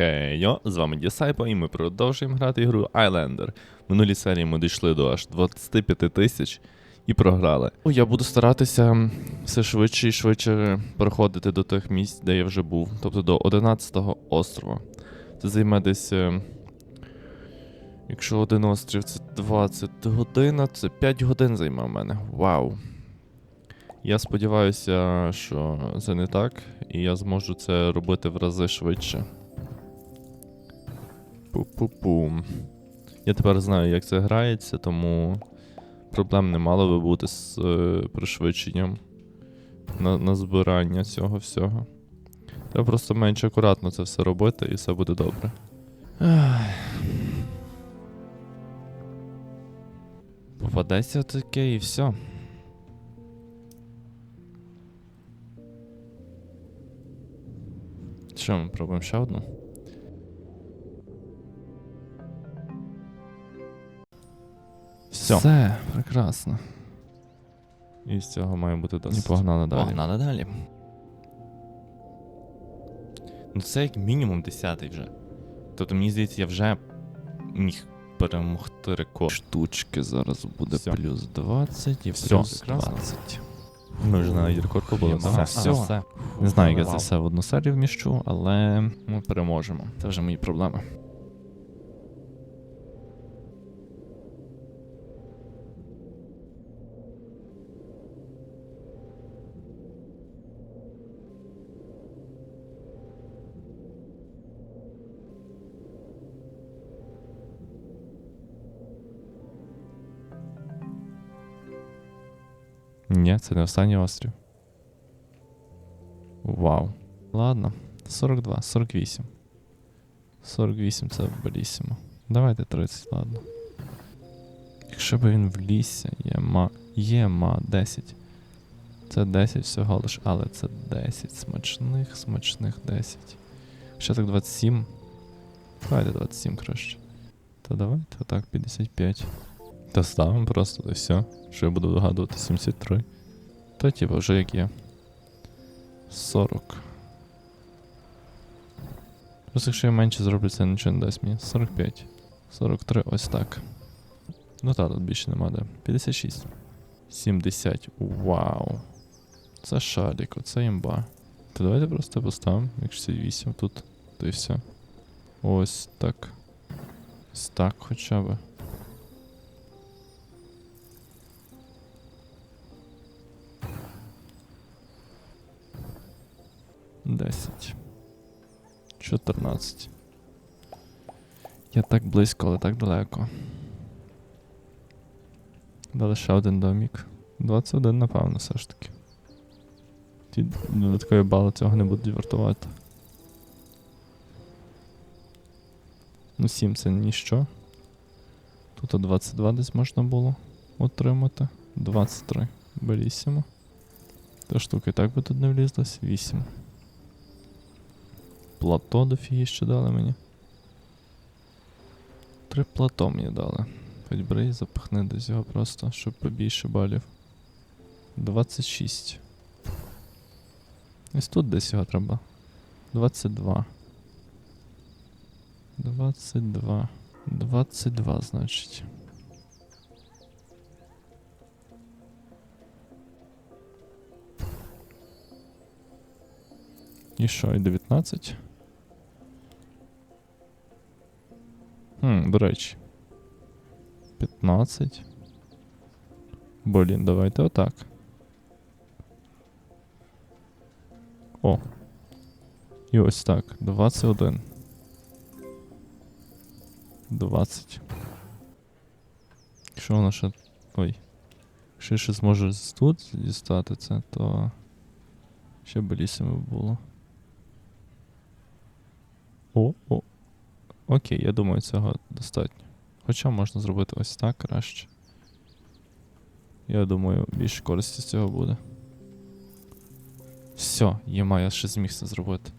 Хейо, з вами Дісайпо, і ми продовжуємо грати ігру Islander. В минулій серії ми дійшли до аж 25 тисяч і програли. Я буду старатися все швидше і швидше проходити до тих місць, де я вже був, тобто до 11-го острова. Це займе десь. е, Якщо один острів це 20 годин, це 5 годин займе в мене. Вау. Я сподіваюся, що це не так, і я зможу це робити в рази швидше. Пу-пу-пум. Я тепер знаю, як це грається, тому проблем не мало би бути з е, пришвидшенням на, на збирання цього всього. Треба просто менш акуратно це все робити, і все буде добре. Попадеться таке і все. Що, ми пробуємо ще одну? Все. Все, прекрасно. І з цього має бути досить. І погнали далі. Погнали далі. Ну це як мінімум 10 вже. Тобто, мені здається, я вже міг перемогти рекорд. Штучки зараз буде Всьо. плюс 20 і Всьо, плюс прекрасно. 20. Ми вже навіть рекорд побили. Все, Ага, все. все. Не знаю, як я це все в одну серію вміщу, але ми переможемо. Це вже мої проблеми. Ні, це не останній острів. Вау. Ладно. 42, 48. 48 це белісимо. Давайте 30, ладно. Якщо б він влізся, єма. Єма 10. Це 10 всього лиш, але це 10 смачних, смачних 10. Ще так 27. Давайте 27 краще. Та давайте отак 55. Та ставимо просто, і все. Що я буду догадувати 73. Та типа вже як є. 40. Просто якщо я менше зроблю, це нічого не дасть мені. 45. 43, ось так. Ну та, тут більше нема де. 56. 70. Вау. Це шарик, оце імба. То давайте просто поставимо, як 68 тут, то і все. Ось так. Ось так хоча б. Десять. 14. Я так близько, але так далеко. Дали ще один домік. 21, напевно, все ж таки. Ті додаткові бали цього не будуть вартувати. Ну, 7 це ніщо. Тут 22 десь можна було отримати. 23. Белісімо. Та штука і так би тут не влізлась. 8. Плато дофіги ще дали мені. Три плато мені дали. Хоч бери і запихни десь його просто, щоб побільше балів. 26. Ось тут десь його треба. 22. 22. 22, значить. І що, і 19? Хм, до речі. 15. Блін, давайте отак. О. І ось так. 21. 20. Якщо воно ще. Ой. Якщо ще зможу з- тут дістати це, то. Ще белісимо було. О, о. Окей, я думаю, цього достатньо. Хоча можна зробити ось так краще. Я думаю, більше користі з цього буде. Все, єма, я ще зміг це зробити.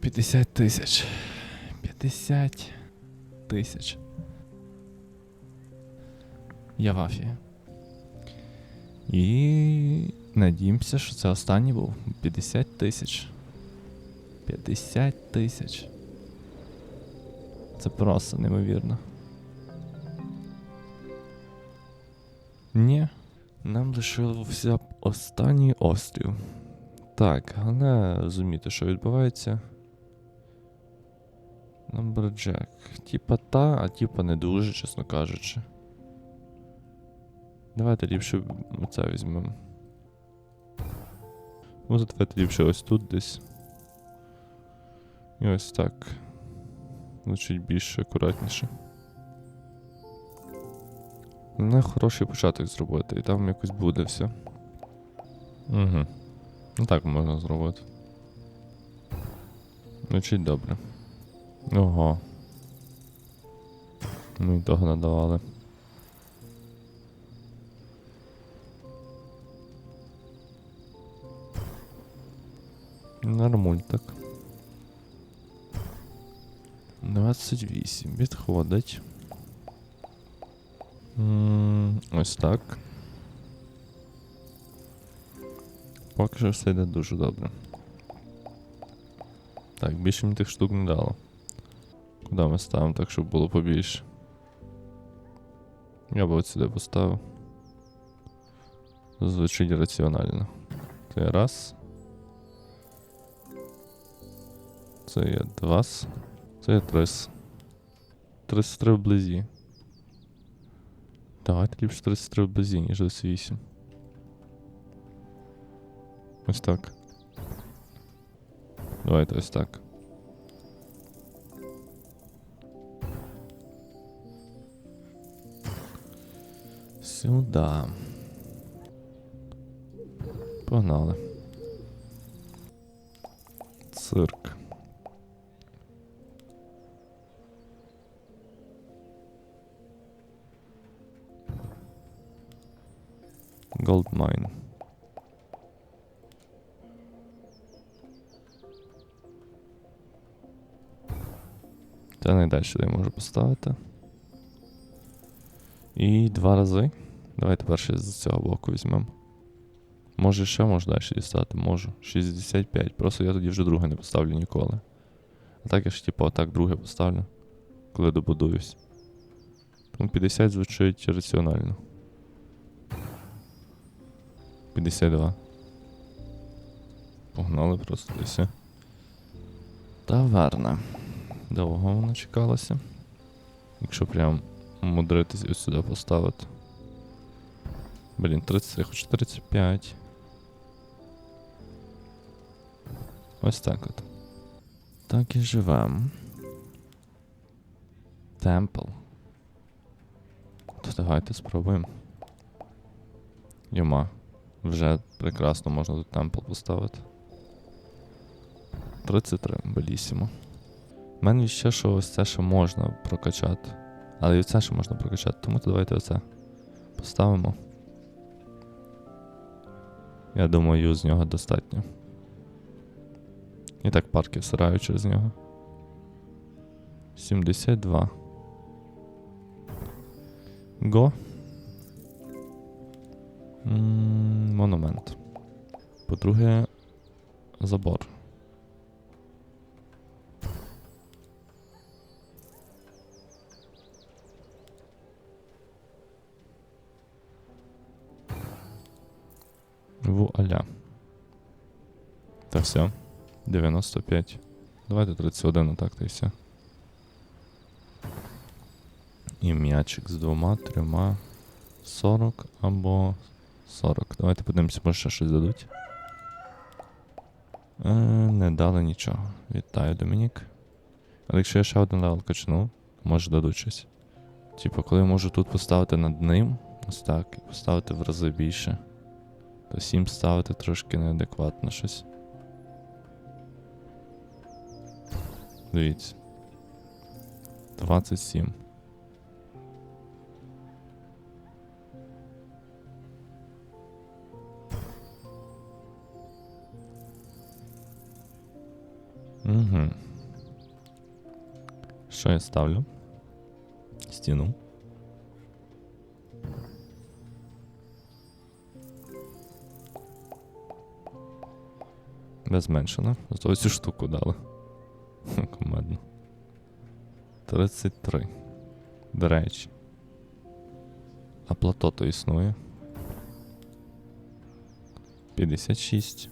50 тисяч. 50 тисяч. Я в афії. І надіємося, що це останній був. 50 тисяч. 50 тисяч. Це просто неймовірно. Ні. Нам лишився останній острів. Так, головне розуміти, що відбувається. Numberjack. Типа та, а типа не дуже, чесно кажучи. Давайте ліпше це візьмемо. Може, давайте ліпше ось тут десь. І ось так. Звучить більш акуратніше. Не хороший початок зробити, і там якось буде все. Угу. Ну так можна зробити. Звучить добре. Ого. Ми й того надавали. Нормуль так. 28 відходить. Ось так. Поки що все йде дуже добре. Так, більше мені тих штук не дало. Куди ми ставимо так, щоб було побільше? Я би от сюди поставив. Звучить раціонально. Це раз. Це є два. Це є трис. 33 вблизі. Давайте ліпше 33 вблизі, ніж 28. Ось так. Давайте ось так. Сюда. Погнали. Цирк. Goldmine. Це найдальше де я можу поставити. І два рази. Давайте перше з цього боку візьмемо. Може ще можу далі дістати, можу. 65. Просто я тоді вже друге не поставлю ніколи. А так я ж типу отак друге поставлю, коли добудуюсь. Тому 50 звучить раціонально. 52. Погнали просто десь. Таверна. Довго вона чекалася. Якщо прям мудритись ось сюди поставити. Блін, 33, хоч 35. Ось так от. Так і живем. Темпл. То давайте спробуємо. Йома. Вже прекрасно можна тут темпл поставити. 33, белісімо. У мене ще що ось це ще можна прокачати. Але і оце ще можна прокачати, тому то давайте оце поставимо. Я думаю, з нього достатньо. І так парки всираю через нього. 72. Го. М, Монумент. По-друге, забор. Вуаля. Та все. 95. Давайте 31 отак та й все. І м'ячик з двома, трьома. 40 або 40. Давайте подивимося, може ще щось дадуть. Е, не дали нічого. Вітаю, Домінік. Але якщо я ще один левел качну, може дадуть щось. Типу, коли я можу тут поставити над ним, ось так, і поставити в рази більше, то 7 ставити трошки неадекватно щось. Дивіться. 27. Угу. Що я ставлю? Стіну. Без зменшено. Зато цю штуку дали. Комедно. 33. До речі. А плато то існує. 56.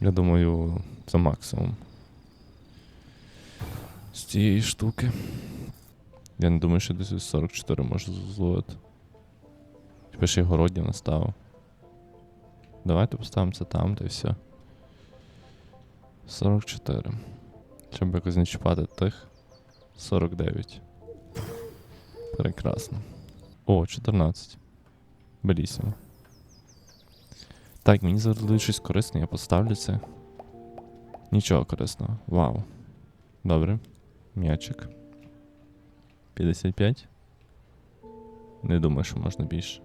Я думаю, це максимум. Цієї штуки. Я не думаю, що десь 44 можу зловити. Тепер ще й городні наставив. Давайте поставимо це там, та й все. 44. Щоб якось не чіпати тих. 49. Прекрасно. О, 14. Белісимо. Так, мені завжди щось корисне, я поставлю це. Нічого корисного. Вау. Добре. М'ячик. 55. Не думаю, що можна більше.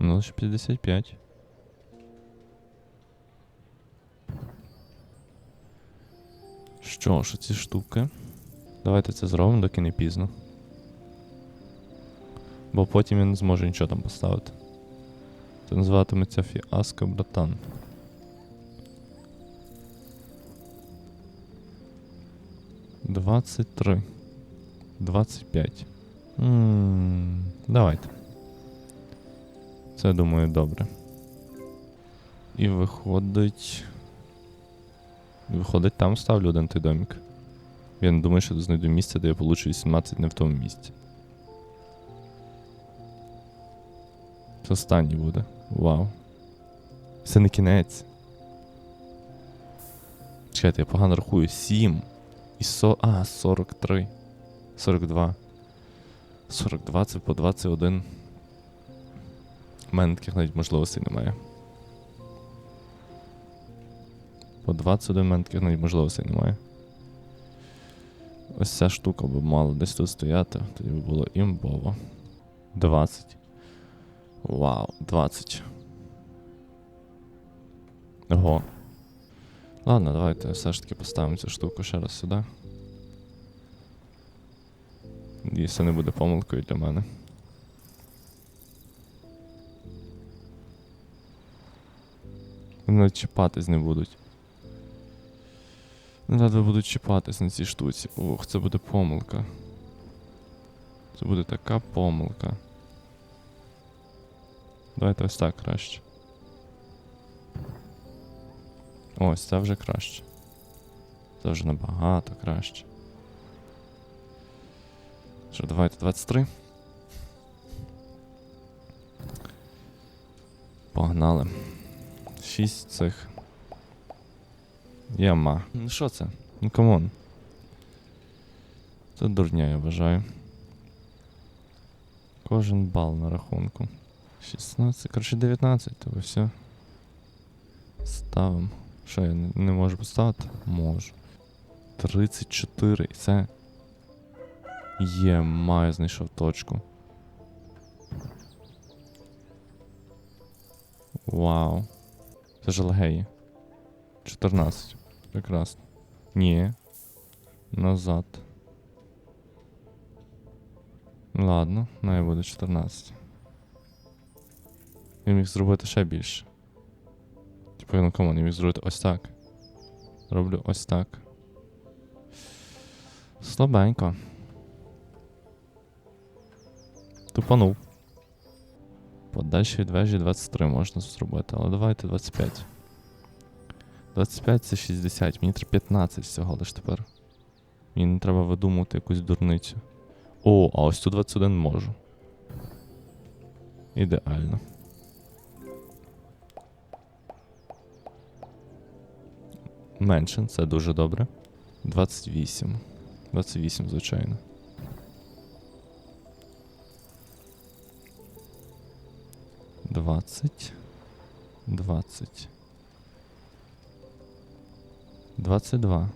Ну, лише 55. Що ж, ці штуки. Давайте це зробимо, доки не пізно. Бо потім він не зможе нічого там поставити. Це називатиметься фіаско, братан. Двадцять три. Двадцять п'ять. Давайте. Це думаю добре. І виходить. Виходить, там ставлю один той домик. Я не думаю, що знайду місце, де я получу 18 не в тому місці. Це останній буде. Вау. Це не кінець. Чекайте, я погано рахую. 7. І со. А, 43. 42. 42 це по 21. У мене таких навіть можливостей немає. По 21 в мене таких навіть можливостей немає. Ось ця штука би мала десь тут стояти, тоді би було імбово. 20. Вау, 20. Ого. Ладно, давайте все ж таки поставимо цю штуку ще раз сюди. І це не буде помилкою для мене. Вони чіпатись не будуть. Не треба будуть чіпатись на цій штуці. Ох, це буде помилка. Це буде така помилка. Давайте ось так краще. Ось, це вже краще. Це вже набагато краще. Що, давайте 23. Погнали. Шість цих. Яма. Ну що це? Ну камон. Це дурня, я вважаю. Кожен бал на рахунку. 16, коротше 19, то все. Ставимо. Що, я не, можу поставити? Можу. 34. І це. Є, маю, знайшов точку. Вау. Це ж легеї. 14. Прекрасно. Ні. Назад. Ладно, най буде 14. Він міг зробити ще більше. Типу, ну камон, я міг зробити ось так. Роблю ось так. Слабенько. Тупанув. Подальші від вежі 23 можна зробити, але давайте 25. 25 це 60, мені треба 15 всього лиш тепер. Мені не треба видумувати якусь дурницю. О, а ось тут 21 можу. Ідеально. Менше, це дуже добре. 28. 28, звичайно. Двадцять. Двадцять. Двадцять два.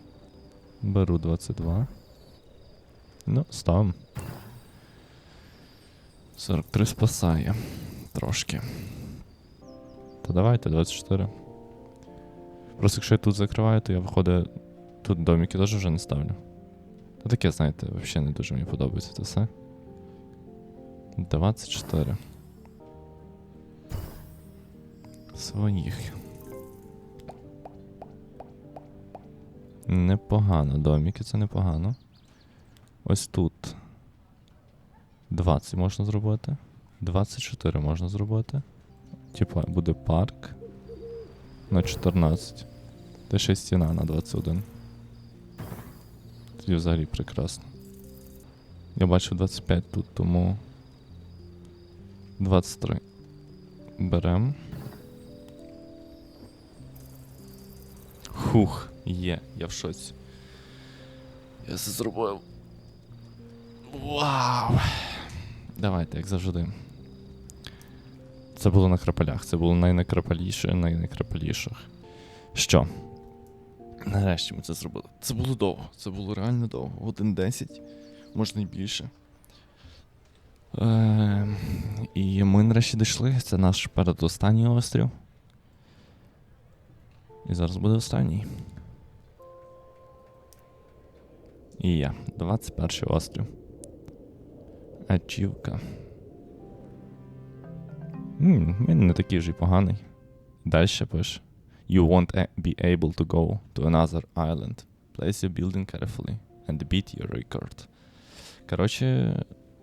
Беру 22. Ну, ставим. 43 спасає. Трошки. Та давайте 24. Просто якщо я тут закриваю, то я виходить. Тут домики теж вже не ставлю. Та таке, знаєте, взагалі не дуже мені подобається це все. 24. Своїх. Непогано, доміки, це непогано. Ось тут 20 можна зробити. 24 можна зробити. Типа буде парк на 14. Та ще стіна на 21. Тоді взагалі прекрасно. Я бачу 25 тут, тому 23. Берем. Хух, є, я в шоці. Я це зробив. Вау! Давайте, як завжди. Це було на крапелях, це було найнакрапаліше, найнакрапаліших. Що? Нарешті ми це зробили. Це було довго, це було реально довго. Годин 10, можна і більше. Е, і ми нарешті дійшли. Це наш передостанній острів. І зараз буде останній. І я. 21 острів. Ачівка. Він не такий вже й поганий. Далі пише. You won't be able to go to another island. Place your building carefully and beat your record. Коротше,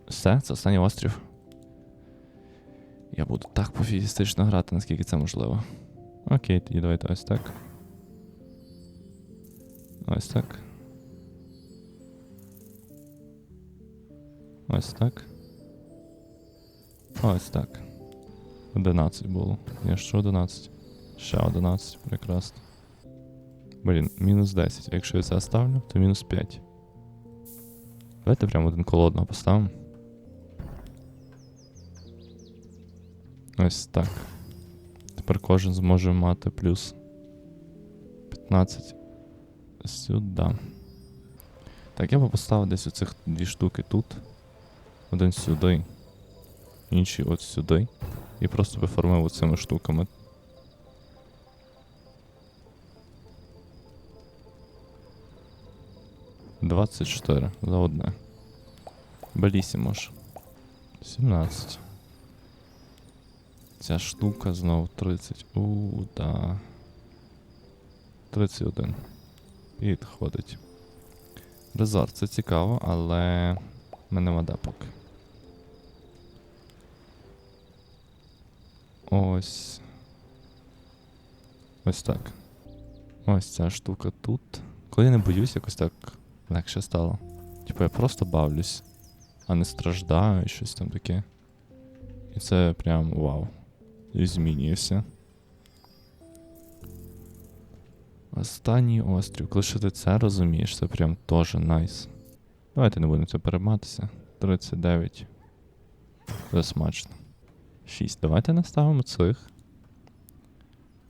все, це останній острів. Я буду так пофігістично грати, наскільки це можливо. Окей, тоді давайте ось так. Ось так. Ось так. Ось так. 11 було. Ні, що 11? Ще 11, прекрасно. Блін, мінус 10. А якщо я це ставлю, то мінус 5. Давайте прямо один коло одного поставимо. Ось так. Тепер кожен зможе мати плюс 15 сюди. Так, я би поставив десь оцих дві штуки тут. Один сюди. Інший от сюди. І просто би формив оцими штуками. Двадцять чотири за одне. Белісімо ж. 17. Ця штука знову 30. У, да. 31. Підходить. Резорт, це цікаво, але мене нема депок. Ось. Ось так. Ось ця штука тут. Коли я не боюсь, якось так легше стало. Типу я просто бавлюсь, а не страждаю, щось там таке. І це прям вау. І змінюється. Останній острів. Коли ти це розумієш, це прям теж найс. Давайте не будемо це перейматися. 39. Це смачно. 6. Давайте наставимо цих.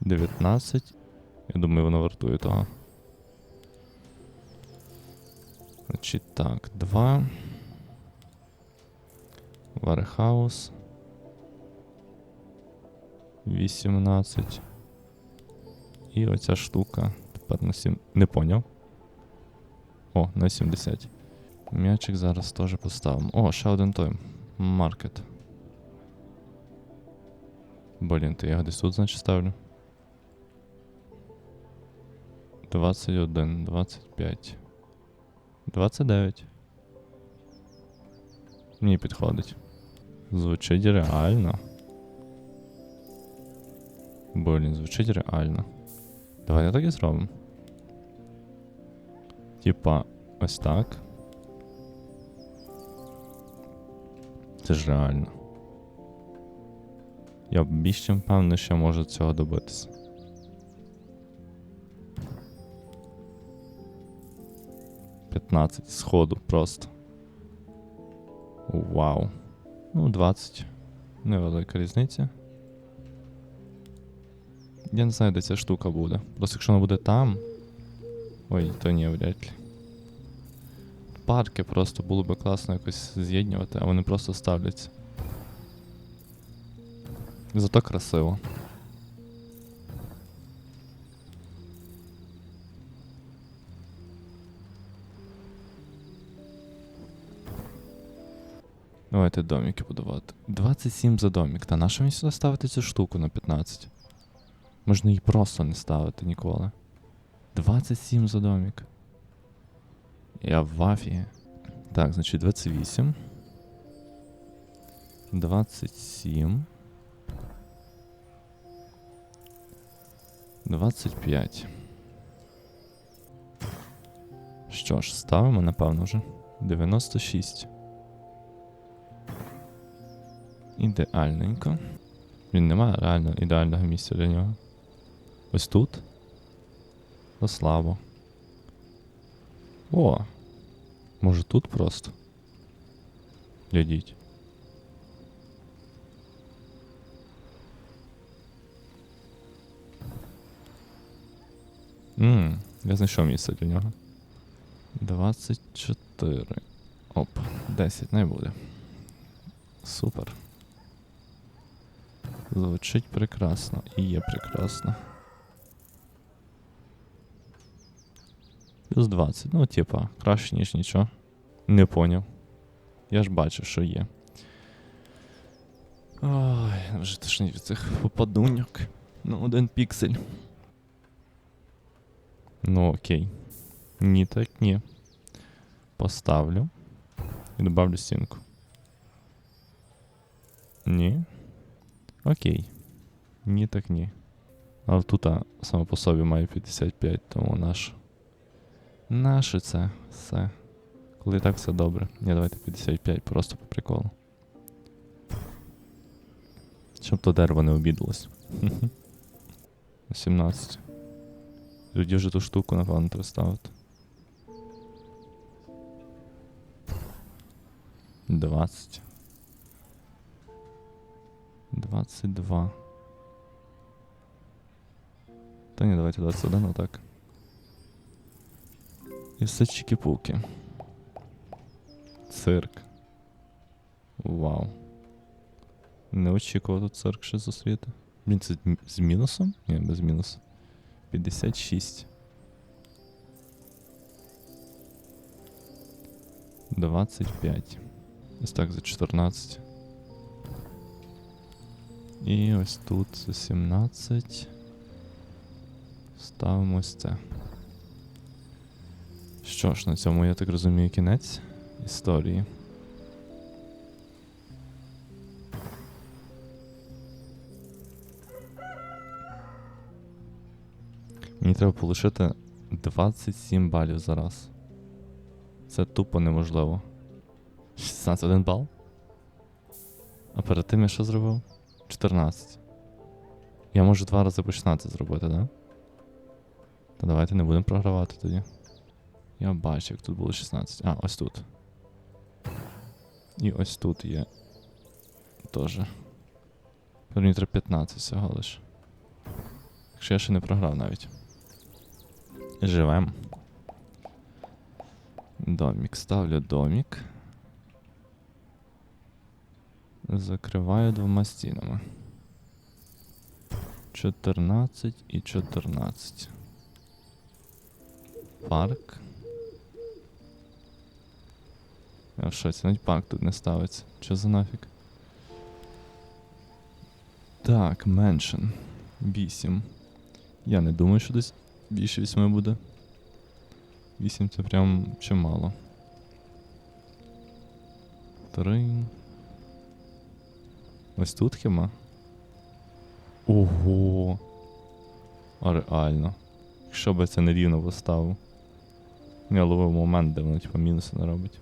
19. Я думаю, воно вартує того. Значить так, 2. Вархаус. 18. І оця штука. Тепер на 7. Не поняв. О, на 70. М'ячик зараз теж поставимо. О, ще один той. Маркет. Блін, то я його десь тут, значить, ставлю. 21, 25. 29. Мені підходить. Звучить реально. Блін, звучить реально. Давайте так і зробимо. Типа, ось так. Це ж реально. Я більш чим певний, що можу цього добитися. П'ятнадцять сходу просто. Вау. Ну, 20. Невелика різниця. Я не знаю, де ця штука буде. Просто якщо вона буде там. Ой, то ні, вряд ли. Парки просто було би класно якось з'єднувати, а вони просто ставляться. Зато красиво. Давайте доміки будувати. 27 за домік. Та нащо мені сюди ставити цю штуку на 15? Можна її просто не ставити ніколи. 27 за домік. Я в вафі. Так, значить 28. 27. 25. Що ж, ставимо, напевно, вже. 96. Ідеальненько. Він не має реально ідеального місця для нього. Ось тут. То слабо. О! Може тут просто? Глядіть. Ммм, я знайшов місце для нього. 24. Оп, 10 не буде. Супер. Звучить прекрасно. І є прекрасно. Плюс 20. Ну, типа, краще, ніж нічого. Не поняв. Я ж бачив, що є. Ой, вже тошнить від цих попадуньок. На один піксель. Ну окей. Ні, так ні. Поставлю. І добавлю стінку. Ні. Окей. Ні, так ні. Але тут саме по собі має 55, тому наш. Наше це все. Коли так все добре. Ні, давайте 55, просто по приколу. Щоб то дерево не обідалось. 17. Тоді вже ту штуку, напевно, треба ставити. 20. 22. Та ні, давайте 21, отак. І все чики-пуки. Цирк. Вау. Не очікував тут цирк ще зустріти. Блін, це м- з мінусом? Ні, без мінусу. 56. 25. Ось так за 14. І ось тут за 17. Ставимо ось це. Що ж, на цьому, я так розумію, кінець історії. Мені треба полишити 27 балів за раз. Це тупо неможливо. 16 бал? А перед тим я що зробив? 14. Я можу два рази по 16 зробити, да? Та давайте не будемо програвати тоді. Я бачу, як тут було 16. А, ось тут. І ось тут є. Тоже. Мені треба 15 всього лиш. Якщо я ще не програв навіть. Живем. Домік. Ставлю домік. Закриваю двома стінами. 14 і 14. Парк. Я в шоці, навіть парк тут не ставиться. Що за нафіг? Так, меншин. 8. Я не думаю, що десь більше 8 буде. 8 це прям чимало. 3. Ось тут хіба? Ого. А реально. Якщо би це не рівно поставив. Я ловив момент, де воно типу мінуси не робить.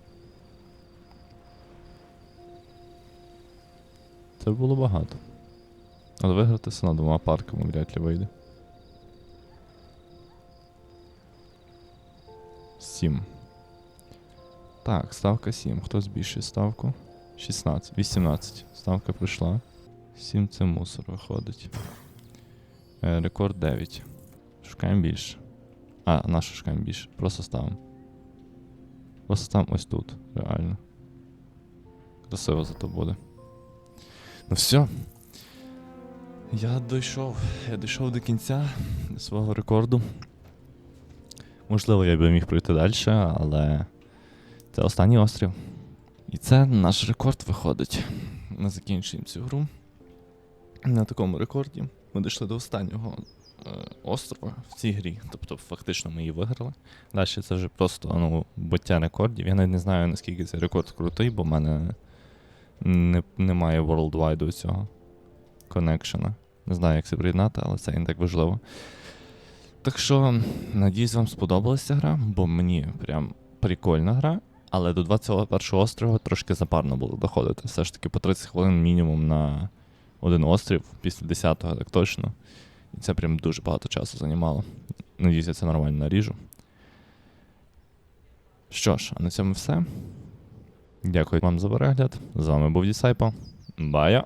Це було багато. Але виграти все одно двома парками вряд ли вийде. Сім. Так, ставка 7. Хто збільшує ставку? 16. 18. Ставка прийшла. 7 це мусор виходить. Е, рекорд 9. Шукаємо більше. А, нашу шукаємо більше. Просто ставимо. Просто ставимо ось тут, реально. Красиво зато буде. Ну все. Я дійшов. Я дійшов до кінця свого рекорду. Можливо, я би міг пройти далі, але це останній острів. І це наш рекорд виходить. Ми закінчуємо цю гру. На такому рекорді ми дійшли до останнього е, острова в цій грі. Тобто, фактично, ми її виграли. Далі це вже просто ну, буття рекордів. Я навіть не знаю, наскільки цей рекорд крутий, бо в мене не, немає worldwide цього коннекшена. Не знаю, як це приєднати, але це не так важливо. Так що, надіюсь, вам сподобалася гра, бо мені прям прикольна гра. Але до 21 острова трошки запарно було доходити. Все ж таки по 30 хвилин мінімум на один острів, після 10-го, так точно. І це прям дуже багато часу займало. Надіюсь, я це нормально наріжу. Що ж, а на цьому все. Дякую вам за перегляд. З вами був Дісайпо. Бая!